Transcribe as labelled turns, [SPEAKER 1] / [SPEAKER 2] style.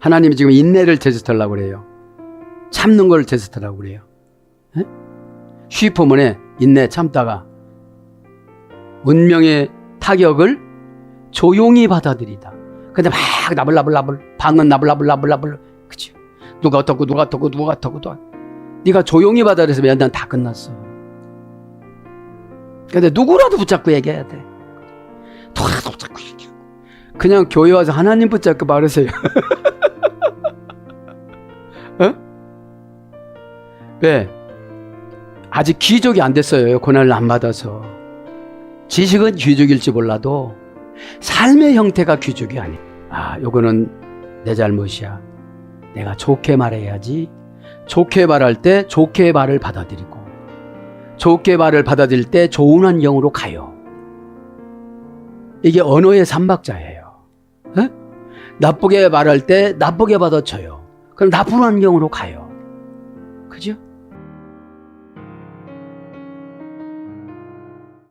[SPEAKER 1] 하나님이 지금 인내를 테스트하려고 그래요. 참는 걸 테스트하려고 그래요. 예? 쉬퍼문에 인내 참다가 운명의 타격을 조용히 받아들이다. 근데 막 나불나불나불 방은 나불나불나불나불 그치? 누가 어떻고 누가 어떻고 누가 어떻고 또 네가 조용히 받아들여서 난다 끝났어. 근데 누구라도 붙잡고 얘기해야 돼. 누구라도 붙잡고 얘기하고. 그냥 교회 와서 하나님 붙잡고 말하세요. 왜? 아직 귀족이 안 됐어요. 고난을 안 받아서. 지식은 귀족일지 몰라도 삶의 형태가 귀족이 아니야. 아, 요거는 내 잘못이야. 내가 좋게 말해야지. 좋게 말할 때 좋게 말을 받아들이고, 좋게 말을 받아들일 때 좋은 환경으로 가요. 이게 언어의 삼박자예요. 에? 나쁘게 말할 때 나쁘게 받아쳐요. 그럼 나쁜 환경으로 가요. 그죠?